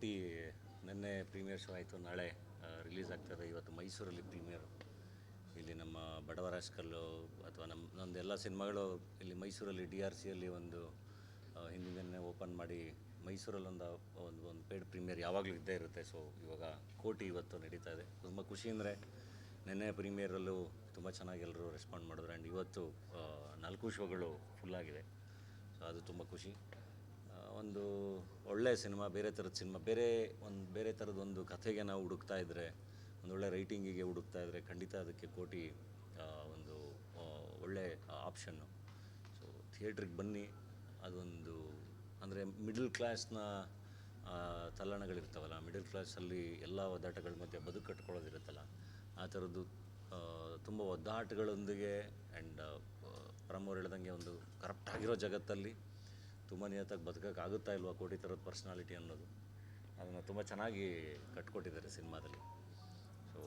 ಕೋಟಿ ನಿನ್ನೆ premiere show ಆಯಿತು. ನಾಳೆ ರಿಲೀಸ್ ಆಗ್ತದೆ. ಇವತ್ತು ಮೈಸೂರಲ್ಲಿ ಪ್ರೀಮಿಯರು ಇಲ್ಲಿ ನಮ್ಮ ಬಡವರಾಜ್ಕಲ್ಲು ಅಥವಾ ನಮ್ಮ ನಮ್ಮದೆಲ್ಲ ಸಿನಿಮಾಗಳು ಇಲ್ಲಿ ಮೈಸೂರಲ್ಲಿ ಡಿ ಆರ್ ಸಿಯಲ್ಲಿ ಒಂದು ಹಿಂದಿನೆ ಓಪನ್ ಮಾಡಿ ಮೈಸೂರಲ್ಲೊಂದು ಒಂದು ಒಂದು ಪೇಡ್ ಪ್ರೀಮಿಯರ್ ಯಾವಾಗಲೂ ಇದ್ದೇ ಇರುತ್ತೆ. ಸೊ ಇವಾಗ ಕೋಟಿ ಇವತ್ತು ನಡೀತಾ ಇದೆ. ತುಂಬ ಖುಷಿ ಅಂದರೆ ನಿನ್ನೆ ಪ್ರೀಮಿಯರಲ್ಲೂ ತುಂಬ ಚೆನ್ನಾಗಿ ಎಲ್ಲರೂ ರೆಸ್ಪಾಂಡ್ ಮಾಡಿದ್ರು. ಆ್ಯಂಡ್ ಇವತ್ತು ನಾಲ್ಕು ಶೋಗಳು ಫುಲ್ಲಾಗಿದೆ ಸೊ ಅದು ತುಂಬ ಖುಷಿ. ಒಂದು ಒಳ್ಳೆಯ ಸಿನಿಮಾ, ಬೇರೆ ಥರದ ಸಿನಿಮಾ, ಬೇರೆ ಒಂದು, ಬೇರೆ ಥರದ ಒಂದು ಕಥೆಗೆ ನಾವು ಹುಡುಕ್ತಾ ಇದ್ದರೆ ಒಂದು ಒಳ್ಳೆ ರೈಟಿಂಗಿಗೆ ಹುಡುಕ್ತಾ ಇದ್ದರೆ ಖಂಡಿತ ಅದಕ್ಕೆ ಕೋಟಿ ಒಂದು ಒಳ್ಳೆ ಆಪ್ಷನ್ನು ಸೊ ಥಿಯೇಟ್ರಿಗೆ ಬನ್ನಿ, ಅದೊಂದು, ಅಂದರೆ ಮಿಡಲ್ ಕ್ಲಾಸ್ನ ತಲ್ಲಣಗಳಿರ್ತಾವಲ್ಲ ಮಿಡಲ್ ಕ್ಲಾಸಲ್ಲಿ ಎಲ್ಲ ಒದ್ದಾಟಗಳ ಮಧ್ಯೆ ಬದುಕು ಕಟ್ಕೊಳ್ಳೋದಿರುತ್ತಲ್ಲ, ಆ ಥರದ್ದು ತುಂಬ ಒದ್ದಾಟಗಳೊಂದಿಗೆ ಆ್ಯಂಡ್ ಪರಮವ್ರು ಹೇಳ್ದಂಗೆ ಒಂದು ಕರಪ್ಟ್ ಆಗಿರೋ ಜಗತ್ತಲ್ಲಿ ತುಂಬ ನಿಯತ್ತಾಗಿ ಬದುಕೋಕ್ಕಾಗುತ್ತಾ ಇಲ್ವಾ ಕೋಟಿ ಥರದ ಪರ್ಸ್ನಾಲಿಟಿ ಅನ್ನೋದು? ಅದನ್ನು ತುಂಬ ಚೆನ್ನಾಗಿ ಕಟ್ಕೊಟ್ಟಿದ್ದಾರೆ ಸಿನಿಮಾದಲ್ಲಿ. ಸೊ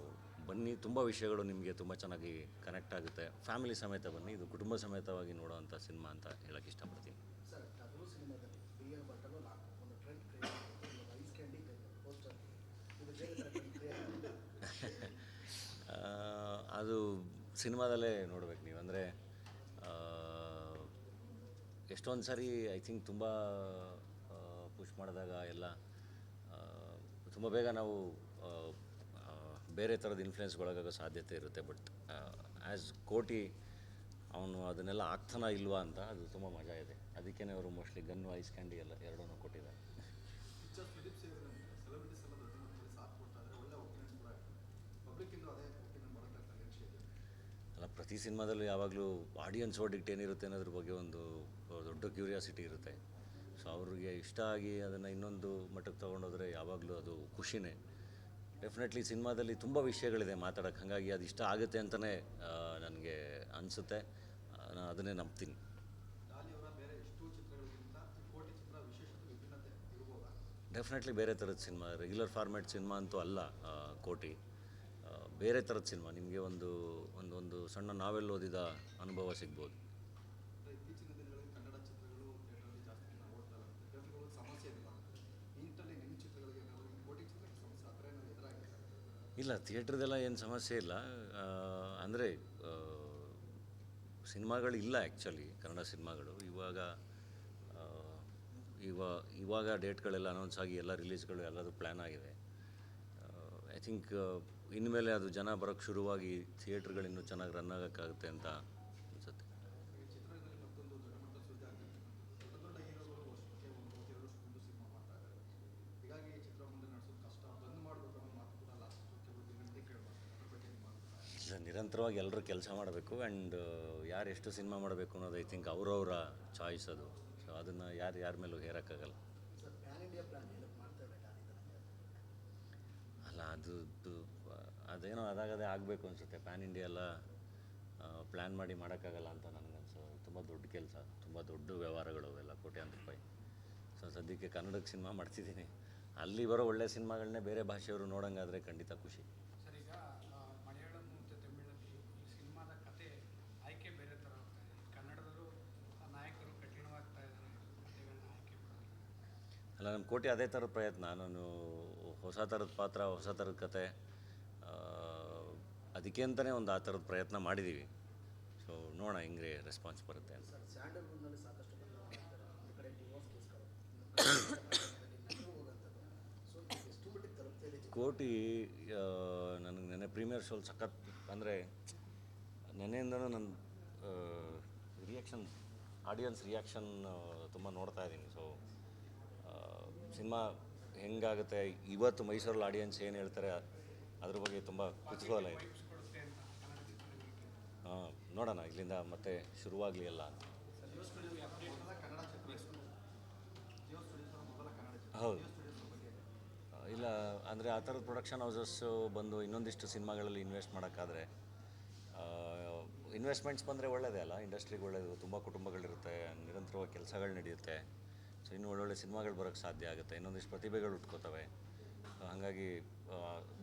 ಬನ್ನಿ ತುಂಬ ವಿಷಯಗಳು ನಿಮಗೆ ತುಂಬ ಚೆನ್ನಾಗಿ ಕನೆಕ್ಟ್ ಆಗುತ್ತೆ. ಫ್ಯಾಮಿಲಿ ಸಮೇತ ಬನ್ನಿ ಇದು ಕುಟುಂಬ ಸಮೇತವಾಗಿ ನೋಡೋವಂಥ ಸಿನಿಮಾ ಅಂತ ಹೇಳೋಕ್ಕೆ ಇಷ್ಟಪಡ್ತೀನಿ. ಅದು ಸಿನಿಮಾದಲ್ಲೇ ನೋಡ್ಬೇಕು ನೀವು. ಅಂದರೆ ಎಷ್ಟೊಂದು ಸಾರಿ ಐ ಥಿಂಕ್ ತುಂಬ ಪುಷ್ ಮಾಡಿದಾಗ ಎಲ್ಲ ತುಂಬ ಬೇಗ ನಾವು ಬೇರೆ ಥರದ ಇನ್ಫ್ಲುಯೆನ್ಸ್ಗೊಳಗಾಗೋ ಸಾಧ್ಯತೆ ಇರುತ್ತೆ. ಬಟ್ ಆ್ಯಸ್ ಕೋಟಿ, ಅವನು ಅದನ್ನೆಲ್ಲ ಆಗ್ತಾನ ಇಲ್ವಾ ಅಂತ, ಅದು ತುಂಬ ಮಜಾ ಇದೆ. ಅದಕ್ಕೇ ಅವರು ಮೋಸ್ಟ್ಲಿ ಗನ್ ಐಸ್ ಕ್ಯಾಂಡಿ ಎಲ್ಲ ಎರಡೂ ಪ್ರತಿ ಸಿನಿಮಾದಲ್ಲೂ ಯಾವಾಗಲೂ ಆಡಿಯನ್ಸ್ ಓಡಿಕ್ಟ್ ಏನಿರುತ್ತೆ ಅನ್ನೋದ್ರ ಬಗ್ಗೆ ಒಂದು ದೊಡ್ಡ ಕ್ಯೂರಿಯಾಸಿಟಿ ಇರುತ್ತೆ. ಸೊ ಅವ್ರಿಗೆ ಇಷ್ಟ ಆಗಿ ಅದನ್ನು ಇನ್ನೊಂದು ಮಟ್ಟಕ್ಕೆ ತೊಗೊಂಡೋದ್ರೆ ಯಾವಾಗಲೂ ಅದು ಖುಷಿನೇ. ಡೆಫಿನೆಟ್ಲಿ ಸಿನಿಮಾದಲ್ಲಿ ತುಂಬ ವಿಷಯಗಳಿದೆ ಮಾತಾಡೋಕ್ಕೆ. ಹಾಗಾಗಿ ಅದು ಇಷ್ಟ ಆಗುತ್ತೆ ಅಂತಲೇ ನನಗೆ ಅನಿಸುತ್ತೆ. ನಾನು ಅದನ್ನೇ ನಂಬ್ತೀನಿ. ಡೆಫಿನೆಟ್ಲಿ ಬೇರೆ ಥರದ ಸಿನಿಮಾ ರೆಗ್ಯುಲರ್ ಫಾರ್ಮ್ಯಾಟ್ ಸಿನಿಮಾ ಅಂತೂ ಅಲ್ಲ ಕೋಟಿ. ಬೇರೆ ಥರದ ಸಿನಿಮಾ ನಿಮಗೆ ಒಂದು ಒಂದು ಒಂದು ಸಣ್ಣ ನಾವೆಲ್ ಓದಿದ ಅನುಭವ ಸಿಗ್ಬೋದು. ಇಲ್ಲ. ಥಿಯೇಟ್ರದೆಲ್ಲ ಏನು ಸಮಸ್ಯೆ ಇಲ್ಲ. ಅಂದರೆ ಸಿನಿಮಾಗಳು ಇಲ್ಲ ಆ್ಯಕ್ಚುಲಿ ಕನ್ನಡ ಸಿನಿಮಾಗಳು. ಇವಾಗ ಇವ ಇವಾಗ ಡೇಟ್ಗಳೆಲ್ಲ ಅನೌನ್ಸ್ ಆಗಿ ಎಲ್ಲ ರಿಲೀಸ್ಗಳು ಎಲ್ಲದೂ ಪ್ಲ್ಯಾನ್ ಆಗಿದೆ ಐ ಥಿಂಕ್ ಇನ್ಮೇಲೆ ಅದು ಜನ ಬರೋಕ್ಕೆ ಶುರುವಾಗಿ ಥಿಯೇಟ್ರ್ಗಳು ಇನ್ನೂ ಚೆನ್ನಾಗಿ ರನ್ ಆಗೋಕ್ಕಾಗುತ್ತೆ ಅಂತ ಅನಿಸುತ್ತೆ. ನಿರಂತರವಾಗಿ ಎಲ್ಲರೂ ಕೆಲಸ ಮಾಡಬೇಕು ಆ್ಯಂಡ್ ಯಾರು ಎಷ್ಟು ಸಿನಿಮಾ ಮಾಡಬೇಕು ಅನ್ನೋದು ಐ ಥಿಂಕ್ ಅವರವರ ಚಾಯ್ಸ್ ಅದು. ಸೊ ಅದನ್ನು ಯಾರು ಯಾರ ಮೇಲೂ ಹೇರೋಕ್ಕಾಗಲ್ಲ ಸರ್ ಪ್ಯಾನ್ ಇಂಡಿಯಾ ಪ್ಲಾನ್ ಏನಕ್ಕೆ ಮಾಡ್ತಾ ಇಲ್ಲ ಡಾಲಿ ಥರ ಅಲ್ಲ ಅದು ಅದು, ಅದೇನೋ ಅದಾಗದೇ ಆಗಬೇಕು ಅನಿಸುತ್ತೆ. ಪ್ಯಾನ್ ಇಂಡಿಯಾ ಎಲ್ಲ ಪ್ಲ್ಯಾನ್ ಮಾಡಿ ಮಾಡೋಕ್ಕಾಗಲ್ಲ ಅಂತ ನನಗನ್ಸೋದು ತುಂಬ ದೊಡ್ಡ ಕೆಲಸ ತುಂಬ ದೊಡ್ಡ ವ್ಯವಹಾರಗಳು ಅವೆಲ್ಲ ಕೋಟ್ಯಾಂತರ ರೂಪಾಯಿ. ಸೊ ಸದ್ಯಕ್ಕೆ ಕನ್ನಡಕ್ಕೆ ಸಿನಿಮಾ ಮಾಡ್ತಿದ್ದೀನಿ. ಅಲ್ಲಿ ಬರೋ ಒಳ್ಳೆ ಸಿನಿಮಾಗಳನ್ನೇ ಬೇರೆ ಭಾಷೆಯವರು ನೋಡೋಂಗಾದರೆ ಖಂಡಿತ ಖುಷಿ. ಥರ ಅಲ್ಲ ನಮ್ಮ ಕೋಟಿ ಅದೇ ಥರದ ಪ್ರಯತ್ನ. ನಾನು ಹೊಸ ಥರದ ಪಾತ್ರ ಹೊಸ ಥರದ ಕತೆ ಅದಕ್ಕೆ ಅಂತಲೇ ಒಂದು ಆ ಥರದ ಪ್ರಯತ್ನ ಮಾಡಿದ್ದೀವಿ ಸೊ ನೋಡೋಣ ಹೆಂಗೆ ರೆಸ್ಪಾನ್ಸ್ ಬರುತ್ತೆ ಅಂತ? ಕೋಟಿ ನನಗೆ ನೆನೆ ಪ್ರೀಮಿಯರ್ ಶೋಲ್ ಸಖತ್ ಅಂದರೆ ನೆನೆಯಿಂದನೂ ನನ್ನ ರಿಯಾಕ್ಷನ್ ಆಡಿಯನ್ಸ್ ರಿಯಾಕ್ಷನ್ ತುಂಬ ನೋಡ್ತಾ ಇದ್ದೀನಿ. ಸೊ ಸಿನಿಮಾ ಹೆಂಗಾಗುತ್ತೆ? ಇವತ್ತು ಮೈಸೂರಲ್ಲಿ ಆಡಿಯನ್ಸ್ ಏನು ಹೇಳ್ತಾರೆ? ಅದ್ರ ಬಗ್ಗೆ ತುಂಬ ಕುತೂಹಲ ಇದೆ. ಹಾಂ, ನೋಡೋಣ, ಇಲ್ಲಿಂದ ಮತ್ತೆ ಶುರುವಾಗಲಿ ಎಲ್ಲ ಹೌದು. ಇಲ್ಲ, ಅಂದರೆ ಆ ಥರದ ಪ್ರೊಡಕ್ಷನ್ ಹೌಸಸ್ಸು ಬಂದು ಇನ್ನೊಂದಿಷ್ಟು ಸಿನಿಮಾಗಳಲ್ಲಿ ಇನ್ವೆಸ್ಟ್ ಮಾಡೋಕ್ಕಾದ್ರೆ ಇನ್ವೆಸ್ಟ್ಮೆಂಟ್ಸ್ ಬಂದರೆ ಒಳ್ಳೆಯದೇ ಅಲ್ಲ? ಇಂಡಸ್ಟ್ರಿಗೆ ಒಳ್ಳೆಯದು ತುಂಬ ಕುಟುಂಬಗಳಿರುತ್ತೆ, ನಿರಂತರವಾಗಿ ಕೆಲಸಗಳು ನಡೆಯುತ್ತೆ. ಸೊ ಇನ್ನೂ ಒಳ್ಳೊಳ್ಳೆ ಸಿನಿಮಾಗಳು ಬರೋಕ್ಕೆ ಸಾಧ್ಯ ಆಗುತ್ತೆ. ಇನ್ನೊಂದಿಷ್ಟು ಪ್ರತಿಭೆಗಳು ಉಟ್ಕೋತವೆ. ಸೊ ಹಾಗಾಗಿ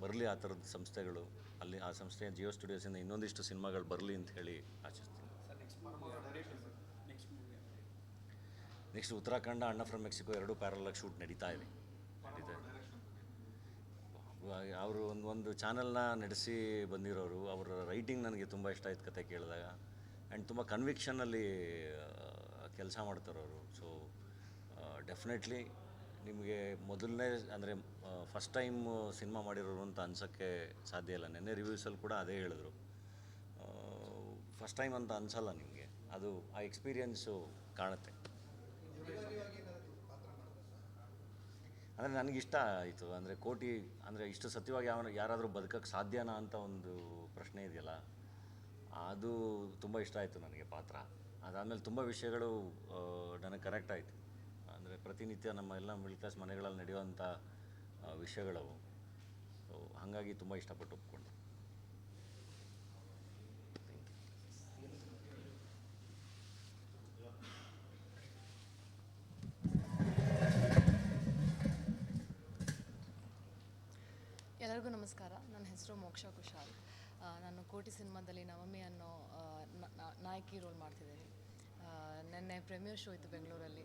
ಬರಲಿ ಆ ಥರದ ಸಂಸ್ಥೆಗಳು. ಅಲ್ಲಿ ಆ ಸಂಸ್ಥೆಯ ಜಿಯೋ ಸ್ಟುಡಿಯೋಸಿಂದ ಇನ್ನೊಂದಿಷ್ಟು ಸಿನಿಮಾಗಳು ಬರಲಿ ಅಂತ ಹೇಳಿ ಆಶಿಸ್ತೀನಿ. ನೆಕ್ಸ್ಟ್ ನೆಕ್ಸ್ಟ್ ಉತ್ತರಾಖಂಡ ಅಣ್ಣ ಫ್ರಮ್ ಮೆಕ್ಸಿಕೋ ಎರಡೂ ಪ್ಯಾರಲಾಗಿ ಶೂಟ್ ನಡೀತಾ ಇದೆ. ನಡೀತಾ ಇದೆ. ಅವರು ಒಂದು ಒಂದು ಚಾನಲ್ನ ನಡೆಸಿ ಬಂದಿರೋರು ಅವರ ರೈಟಿಂಗ್ ನನಗೆ ತುಂಬ ಇಷ್ಟ ಆಯ್ತು ಕತೆ ಕೇಳಿದಾಗ. ಆ್ಯಂಡ್ ತುಂಬ ಕನ್ವಿಕ್ಷನಲ್ಲಿ ಕೆಲಸ ಮಾಡ್ತಾರವರು. ಸೊ ಡೆಫಿನೆಟ್ಲಿ ನಿಮಗೆ ಮೊದಲನೇ, ಅಂದರೆ ಫಸ್ಟ್ ಟೈಮ್ ಸಿನಿಮಾ ಮಾಡಿರೋರು ಅಂತ ಅನ್ಸೋಕ್ಕೆ ಸಾಧ್ಯ ಇಲ್ಲ. ನೆನ್ನೆ ರಿವ್ಯೂಸಲ್ಲಿ ಕೂಡ ಅದೇ ಹೇಳಿದ್ರು. ಫಸ್ಟ್ ಟೈಮ್ ಅಂತ ಅನ್ಸಲ್ಲ ನಿಮಗೆ. ಅದು ಆ ಎಕ್ಸ್ಪೀರಿಯನ್ಸು ಕಾಣುತ್ತೆ. ಅಂದರೆ ನನಗಿಷ್ಟ ಆಯಿತು. ಅಂದರೆ ಕೋಟಿ, ಅಂದರೆ ಇಷ್ಟು ಸತ್ಯವಾಗಿ ಯಾವ ಯಾರಾದರೂ ಬದುಕಕ್ಕೆ ಸಾಧ್ಯನಾ ಅಂತ ಒಂದು ಪ್ರಶ್ನೆ ಇದೆಯಲ್ಲ, ಅದು ತುಂಬ ಇಷ್ಟ ಆಯಿತು ನನಗೆ ಪಾತ್ರ. ಅದಾದಮೇಲೆ ತುಂಬ ವಿಷಯಗಳು ನನಗೆ ಕನೆಕ್ಟ್ ಆಯಿತು. ಪ್ರತಿನಿತ್ಯ ನಮ್ಮ ಎಲ್ಲ ಮಿಡ್ಲ್ ಕ್ಲಾಸ್ ಮನೆಗಳಲ್ಲಿ ನಡೆಯುವಂಥ ವಿಷಯಗಳವು. ಸೊ ಹಾಗಾಗಿ ತುಂಬ ಇಷ್ಟಪಟ್ಟು ಒಪ್ಕೊಂಡೆ. ಎಲ್ಲರಿಗೂ ನಮಸ್ಕಾರ. ನನ್ನ ಹೆಸರು ಮೋಕ್ಷ ಕುಶಾಲ್. ನಾನು ಕೋಟಿ ಸಿನಿಮಾದಲ್ಲಿ ನವಮಿ ಅನ್ನೋ ನಾಯಕಿ ರೋಲ್ ಮಾಡ್ತಿದ್ದೀನಿ. ನೆನ್ನೆ ಪ್ರೀಮಿಯರ್ ಶೋ ಇತ್ತು ಬೆಂಗಳೂರಲ್ಲಿ.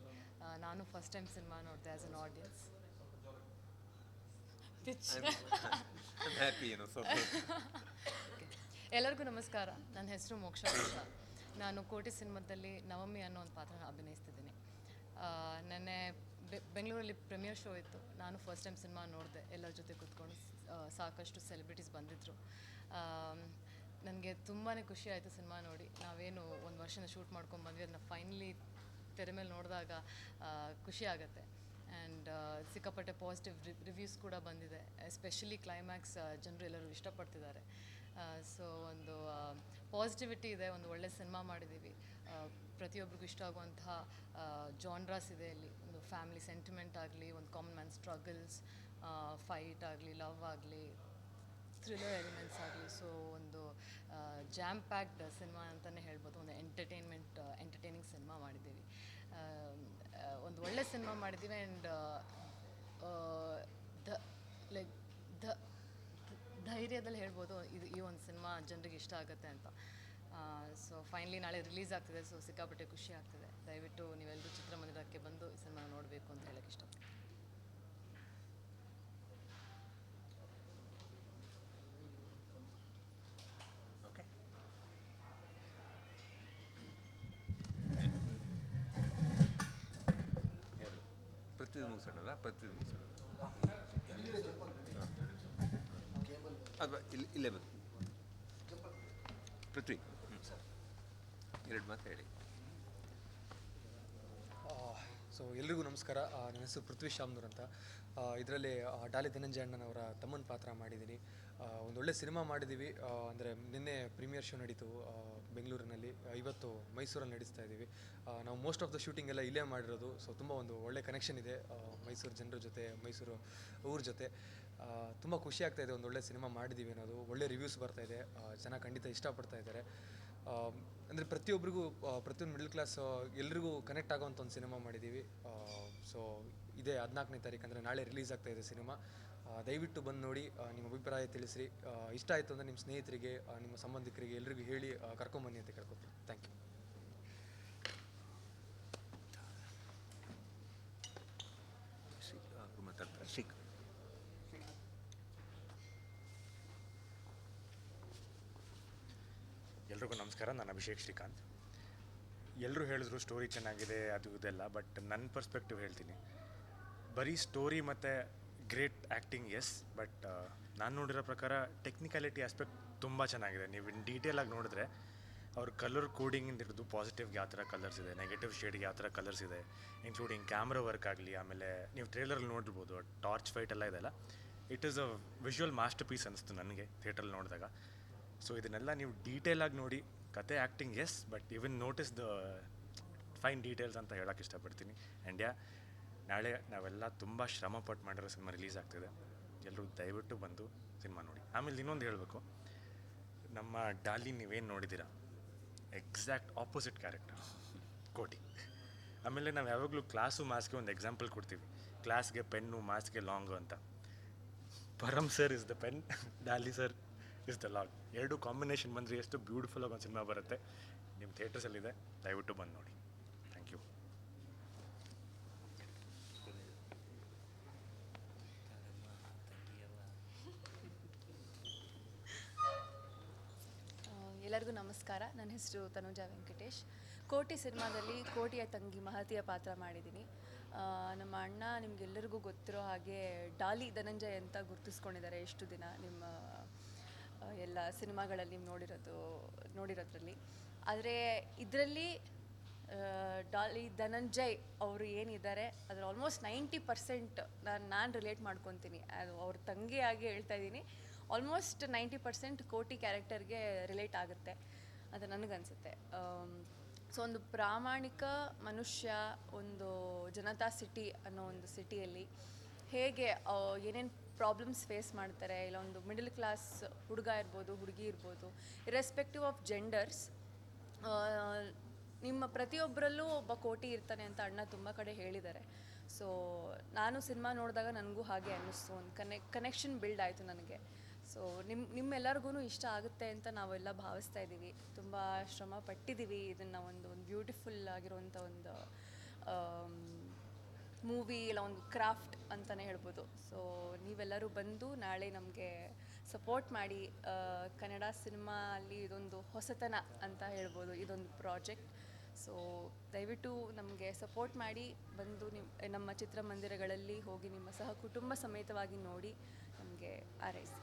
ನಾನು ಫಸ್ಟ್ ಟೈಮ್ ಸಿನಿಮಾ ನೋಡಿದೆ ಆ್ಯಸ್ ಅನ್ ಆಡಿಯನ್ಸ್ ಎಲ್ಲರಿಗೂ ನಮಸ್ಕಾರ. ನನ್ನ ಹೆಸರು ಮೋಕ್ಷ ನಾನು ಕೋಟಿ ಸಿನಿಮಾದಲ್ಲಿ ನವಮಿ ಅನ್ನೋ ಒಂದು ಪಾತ್ರ ಅಭಿನಯಿಸ್ತಿದ್ದೀನಿ. ನೆನ್ನೆ ಬೆಂಗಳೂರಲ್ಲಿ ಪ್ರೀಮಿಯರ್ ಶೋ ಇತ್ತು. ನಾನು ಫಸ್ಟ್ ಟೈಮ್ ಸಿನಿಮಾ ನೋಡಿದೆ. ಎಲ್ಲರ ಜೊತೆ ಕೂತ್ಕೊಂಡು ಸಾಕಷ್ಟು ಸೆಲೆಬ್ರಿಟೀಸ್ ಬಂದಿದ್ದರು ನನಗೆ ತುಂಬಾ ಖುಷಿ ಆಯಿತು ಸಿನಿಮಾ ನೋಡಿ. ನಾವೇನು ಒಂದು ವರ್ಷನ ಶೂಟ್ ಮಾಡ್ಕೊಂಡು ಬಂದ್ವಿ ಅದನ್ನ ಫೈನಲಿ ತೆರೆ ಮೇಲೆ ನೋಡಿದಾಗ ಖುಷಿ ಆಗುತ್ತೆ. ಆ್ಯಂಡ್ ಸಿಕ್ಕಾಪಟ್ಟೆ ಪಾಸಿಟಿವ್ ರಿವ್ಯೂಸ್ ಕೂಡ ಬಂದಿದೆ. ಎಸ್ಪೆಷಲಿ ಕ್ಲೈಮ್ಯಾಕ್ಸ್ ಜನರು ಎಲ್ಲರೂ ಇಷ್ಟಪಡ್ತಿದ್ದಾರೆ. ಸೊ ಒಂದು ಪಾಸಿಟಿವಿಟಿ ಇದೆ, ಒಂದು ಒಳ್ಳೆ ಸಿನಿಮಾ ಮಾಡಿದ್ದೀವಿ ಪ್ರತಿಯೊಬ್ಬರಿಗೂ ಇಷ್ಟ ಆಗುವಂತಹ ಜಾನ್ರಾಸ್ ಇದೆ ಇಲ್ಲಿ. ಒಂದು ಫ್ಯಾಮಿಲಿ ಸೆಂಟಿಮೆಂಟ್ ಆಗಲಿ, ಒಂದು ಕಾಮನ್ ಮ್ಯಾನ್ ಸ್ಟ್ರಗಲ್ಸ್ ಫೈಟ್ ಆಗಲಿ ಲವ್ ಆಗಲಿ ಥ್ರಿಲ್ಲರ್ ಎಲಿಮೆಂಟ್ಸ್ ಆಗಲಿ, ಸೊ ಒಂದು ಜಾಮ್ ಪ್ಯಾಕ್ಡ್ ಸಿನಿಮಾ ಅಂತಲೇ ಹೇಳ್ಬೋದು. ಒಂದು ಎಂಟರ್ಟೈನ್ಮೆಂಟ್ ಎಂಟರ್ಟೈನಿಂಗ್ ಸಿನಿಮಾ ಮಾಡಿದ್ದೀವಿ. ಒಂದು ಒಳ್ಳೆ ಸಿನಿಮಾ ಮಾಡಿದ್ದೀವಿ ಆ್ಯಂಡ್ ದ ಲೈಕ್ ದ, ಧೈರ್ಯದಲ್ಲಿ ಹೇಳ್ಬೋದು, ಇದು ಈ ಒಂದು ಸಿನಿಮಾ ಜನರಿಗೆ ಇಷ್ಟ ಆಗುತ್ತೆ ಅಂತ. ಸೊ ಫೈನಲಿ ನಾಳೆ ರಿಲೀಸ್ ಆಗ್ತಿದೆ ಸೊ ಸಿಕ್ಕಾಪಟ್ಟೆ ಖುಷಿ ಆಗ್ತಿದೆ. ದಯವಿಟ್ಟು ನೀವೆಲ್ಲರೂ ಚಿತ್ರಮಂದಿರಕ್ಕೆ ಬಂದು ಈ ಸಿನಿಮಾ ನೋಡಬೇಕು ಅಂತ ಹೇಳೋಕ್ಕೆ ಇಷ್ಟಪಡ್ತೀನಿ. ಮುಗಿಸೋಣ ಪ್ರತಿ ಅಥವಾ ಇಲ್ಲಿ ಇಲ್ಲೇ ಬಂದು ಪೃಥ್ವಿ. ಎರಡು ಮಾತು ಹೇಳಿ. ಸೊ ಎಲ್ರಿಗೂ ನಮಸ್ಕಾರ. ನನ್ನ ಹೆಸರು ಪೃಥ್ವಿ ಶಾಮ್ನೂರ್ ಅಂತ. ಇದರಲ್ಲಿ ಡಾಲಿ ಧನಂಜಯ ಅಣ್ಣನವರ ತಮ್ಮನ ಪಾತ್ರ ಮಾಡಿದ್ದೀನಿ. ಒಂದೊಳ್ಳೆ ಸಿನಿಮಾ ಮಾಡಿದ್ದೀವಿ. ಅಂದರೆ ನಿನ್ನೆ ಪ್ರೀಮಿಯರ್ ಶೋ ನಡೀತು ಬೆಂಗಳೂರಿನಲ್ಲಿ. ಇವತ್ತು ಮೈಸೂರಲ್ಲಿ ನಡೆಸ್ತಾ ಇದ್ದೀವಿ. ನಾವು ಮೋಸ್ಟ್ ಆಫ್ ದ ಶೂಟಿಂಗ್ ಎಲ್ಲ ಇಲ್ಲೇ ಮಾಡಿರೋದು. ಸೊ ತುಂಬ ಒಂದು ಒಳ್ಳೆ ಕನೆಕ್ಷನ್ ಇದೆ ಮೈಸೂರು ಜನರ ಜೊತೆ ಮೈಸೂರು ಊರ ಜೊತೆ. ತುಂಬ ಖುಷಿ ಆಗ್ತಾ ಇದೆ ಒಂದು ಒಳ್ಳೆ ಸಿನಿಮಾ ಮಾಡಿದ್ದೀವಿ ಅನ್ನೋದು. ಒಳ್ಳೆ ರಿವ್ಯೂಸ್ ಬರ್ತಾ ಇದೆ. ಆ, ಜನ ಖಂಡಿತ ಇಷ್ಟಪಡ್ತಾ ಇದ್ದಾರೆ. ಅಂದರೆ ಪ್ರತಿಯೊಬ್ಬರಿಗೂ ಪ್ರತಿಯೊಂದು ಮಿಡ್ಲ್ ಕ್ಲಾಸ್ ಎಲ್ರಿಗೂ ಕನೆಕ್ಟ್ ಆಗೋವಂಥ ಒಂದು ಸಿನಿಮಾ ಮಾಡಿದ್ದೀವಿ ಸೊ ಇದೇ ಹದಿನಾಲ್ಕನೇ ತಾರೀಕು ಅಂದರೆ ನಾಳೆ ರಿಲೀಸ್ ಆಗ್ತಾ ಇದೆ ಸಿನಿಮಾ ದಯವಿಟ್ಟು ಬಂದು ನೋಡಿ ನಿಮ್ಮ ಅಭಿಪ್ರಾಯ ತಿಳಿಸ್ರಿ. ಇಷ್ಟ ಆಯಿತು ಅಂದರೆ ನಿಮ್ಮ ಸ್ನೇಹಿತರಿಗೆ ನಿಮ್ಮ ಸಂಬಂಧಿಕರಿಗೆ, ಎಲ್ರಿಗೂ ಹೇಳಿ ಕರ್ಕೊಂಬನ್ನಿ ಅಂತ ಕೇಳ್ಕೊತೀನಿ ಥ್ಯಾಂಕ್ ಯು ಎಲ್ರಿಗೂ ನಮಸ್ಕಾರ, ನಾನು ಅಭಿಷೇಕ್ ಶ್ರೀಕಾಂತ್. ಎಲ್ಲರೂ ಹೇಳಿದ್ರು ಸ್ಟೋರಿ ಚೆನ್ನಾಗಿದೆ, ಅದು ಇದೆಲ್ಲ ಬಟ್ ನನ್ನ ಪರ್ಸ್ಪೆಕ್ಟಿವ್ ಹೇಳ್ತೀನಿ. ಬರೀ ಸ್ಟೋರಿ ಮತ್ತು ಗ್ರೇಟ್ ಆ್ಯಕ್ಟಿಂಗ್ ಎಸ್ ಬಟ್ ನಾನು ನೋಡಿರೋ ಪ್ರಕಾರ ಟೆಕ್ನಿಕಾಲಿಟಿ ಆಸ್ಪೆಕ್ಟ್ ತುಂಬ ಚೆನ್ನಾಗಿದೆ. ನೀವು ಇನ್ ಡೀಟೇಲಾಗಿ ನೋಡಿದ್ರೆ ಅವ್ರ ಕಲರ್ ಕೋಡಿಂಗಿಂದ ಹಿಡಿದು ಪಾಸಿಟಿವ್ಗೆ ಯಾವ ಥರ ಕಲರ್ಸ್ ಇದೆ ನೆಗೆಟಿವ್ ಶೇಡ್ಗೆ ಯಾವ ಥರ ಕಲರ್ಸ್ ಇದೆ ಇನ್ಕ್ಲೂಡಿಂಗ್ ಕ್ಯಾಮ್ರಾ ವರ್ಕ್ ಆಗಲಿ, ಆಮೇಲೆ ನೀವು ಟ್ರೇಲರಲ್ಲಿ ನೋಡಿರ್ಬೋದು ಟಾರ್ಚ್ ಫೈಟ್ ಎಲ್ಲ ಇದೆಲ್ಲ. It is a visual masterpiece ಅನಿಸ್ತು ನನಗೆ ಥಿಯೇಟ್ರಲ್ಲಿ ನೋಡಿದಾಗ. ಸೊ ಇದನ್ನೆಲ್ಲ ನೀವು ಡೀಟೇಲಾಗಿ ನೋಡಿ, ಕತೆ acting yes but even notice the fine details ಅಂತ ಹೇಳೋಕೆ ಇಷ್ಟಪಡ್ತೀನಿ. ಆ್ಯಂಡ್ ಯಾ ನಾಳೆ ನಾವೆಲ್ಲ ತುಂಬ ಶ್ರಮಪಟ್ಟು ಮಾಡಿರೋ ಸಿನಿಮಾ ರಿಲೀಸ್ ಆಗ್ತಿದೆ. ಎಲ್ಲರೂ ದಯವಿಟ್ಟು ಬಂದು ಸಿನಿಮಾ ನೋಡಿ. ಆಮೇಲೆ ಇನ್ನೊಂದು ಹೇಳಬೇಕು. ನಮ್ಮ ಡಾಲಿ, ನೀವೇನು ನೋಡಿದ್ದೀರಾ? ಎಕ್ಸಾಕ್ಟ್ ಆಪೋಸಿಟ್ ಕ್ಯಾರೆಕ್ಟರ್ ಕೋಟಿ. ಆಮೇಲೆ ನಾವು ಯಾವಾಗಲೂ ಕ್ಲಾಸು ಮಾಸ್ಗೆ ಒಂದು ಎಕ್ಸಾಂಪಲ್ ಕೊಡ್ತೀವಿ. ಕ್ಲಾಸ್ಗೆ ಪೆನ್ನು ಮಾಸ್ಗೆ ಲಾಂಗು ಅಂತ. Param sir is the pen Dolly sir is the long ಎರಡು ಕಾಂಬಿನೇಷನ್ ಬಂದರೆ ಎಷ್ಟು ಬ್ಯೂಟಿಫುಲ್ ಆಗಿ ಒಂದು ಸಿನಿಮಾ ಬರುತ್ತೆ. ನಿಮ್ಮ ಥಿಯೇಟರ್ಸಲ್ಲಿದೆ ದಯವಿಟ್ಟು ಬಂದು ನೋಡಿ. ಥ್ಯಾಂಕ್ ಯು ಎಲ್ಲರಿಗೂ ನಮಸ್ಕಾರ. ನನ್ನ ಹೆಸರು ತನುಜಾ ವೆಂಕಟೇಶ್. ಕೋಟಿ ಸಿನಿಮಾದಲ್ಲಿ ಕೋಟಿಯ ತಂಗಿ ಮಹತಿಯ ಪಾತ್ರ ಮಾಡಿದ್ದೀನಿ. ನಮ್ಮ ಅಣ್ಣ ನಿಮಗೆಲ್ಲರಿಗೂ ಗೊತ್ತಿರೋ ಹಾಗೆ ಡಾಲಿ ಧನಂಜಯ್ ಅಂತ ಗುರುತಿಸ್ಕೊಂಡಿದ್ದಾರೆ. ಎಷ್ಟು ದಿನ ನಿಮ್ಮ ಎಲ್ಲ ಸಿನಿಮಾಗಳಲ್ಲಿ ನೋಡಿರೋದು, ನೋಡಿರೋದ್ರಲ್ಲಿ. ಆದರೆ ಇದರಲ್ಲಿ ಡಾಲಿ ಧನಂಜಯ್ ಅವರು ಏನಿದ್ದಾರೆ, ಅದ್ರ ಆಲ್ಮೋಸ್ಟ್ ನೈಂಟಿ ಪರ್ಸೆಂಟ್ ನಾನು ನಾನು ರಿಲೇಟ್ ಮಾಡ್ಕೊತೀನಿ. ಅದು ಅವ್ರ ತಂಗಿಯಾಗಿ ಹೇಳ್ತಾ ಇದ್ದೀನಿ. ಆಲ್ಮೋಸ್ಟ್ ನೈಂಟಿ ಪರ್ಸೆಂಟ್ ಕೋಟಿ ಕ್ಯಾರೆಕ್ಟರ್ಗೆ ರಿಲೇಟ್ ಆಗುತ್ತೆ ಅಂತ ನನಗನ್ಸುತ್ತೆ. ಸೊ ಒಂದು ಪ್ರಾಮಾಣಿಕ ಮನುಷ್ಯ, ಒಂದು ಜನತಾ ಸಿಟಿ ಅನ್ನೋ ಒಂದು ಸಿಟಿಯಲ್ಲಿ ಹೇಗೆ ಏನೇನು ಪ್ರಾಬ್ಲಮ್ಸ್ ಫೇಸ್ ಮಾಡ್ತಾರೆ. ಇಲ್ಲ ಒಂದು ಮಿಡಲ್ ಕ್ಲಾಸ್ ಹುಡುಗ ಇರ್ಬೋದು, ಹುಡುಗಿ ಇರ್ಬೋದು. ಇರೆಸ್ಪೆಕ್ಟಿವ್ ಆಫ್ ಜೆಂಡರ್ಸ್ ನಿಮ್ಮ ಪ್ರತಿಯೊಬ್ಬರಲ್ಲೂ ಒಬ್ಬ ಕೋಟಿ ಇರ್ತಾನೆ ಅಂತ ಅಣ್ಣ ತುಂಬ ಕಡೆ ಹೇಳಿದ್ದಾರೆ. ಸೊ ನಾನು ಸಿನಿಮಾ ನೋಡಿದಾಗ ನನಗೂ ಹಾಗೆ ಅನ್ನಿಸ್ತು. ಒಂದು ಕನೆಕ್ ಕನೆಕ್ಷನ್ ಬಿಲ್ಡ್ ಆಯಿತು ನನಗೆ. ಸೊ ನಿಮ್ಮ ನಿಮ್ಮೆಲ್ಲರಿಗೂ ಇಷ್ಟ ಆಗುತ್ತೆ ಅಂತ ನಾವೆಲ್ಲ ಭಾವಿಸ್ತಾ ಇದ್ದೀವಿ. ತುಂಬ ಶ್ರಮ ಪಟ್ಟಿದ್ದೀವಿ ಇದನ್ನು ಒಂದು ಒಂದು ಬ್ಯೂಟಿಫುಲ್ ಆಗಿರುವಂಥ ಒಂದು ಮೂವಿ ಇಲ್ಲ ಒಂದು ಕ್ರಾಫ್ಟ್ ಅಂತಲೇ ಹೇಳ್ಬೋದು. ಸೊ ನೀವೆಲ್ಲರೂ ಬಂದು ನಾಳೆ ನಮಗೆ ಸಪೋರ್ಟ್ ಮಾಡಿ ಕನ್ನಡ ಸಿನಿಮಾ ಅಲ್ಲಿ ಇದೊಂದು ಹೊಸತನ ಅಂತ ಹೇಳ್ಬೋದು, ಇದೊಂದು ಪ್ರಾಜೆಕ್ಟ್ ಸೊ ದಯವಿಟ್ಟು ನಮಗೆ ಸಪೋರ್ಟ್ ಮಾಡಿ, ಬಂದು ನಿಮ್ಮ ನಮ್ಮ ಚಿತ್ರಮಂದಿರಗಳಲ್ಲಿ ಹೋಗಿ ನಿಮ್ಮ ಸಹ ಕುಟುಂಬ ಸಮೇತವಾಗಿ ನೋಡಿ, ನಮಗೆ ಆರೈಸಿ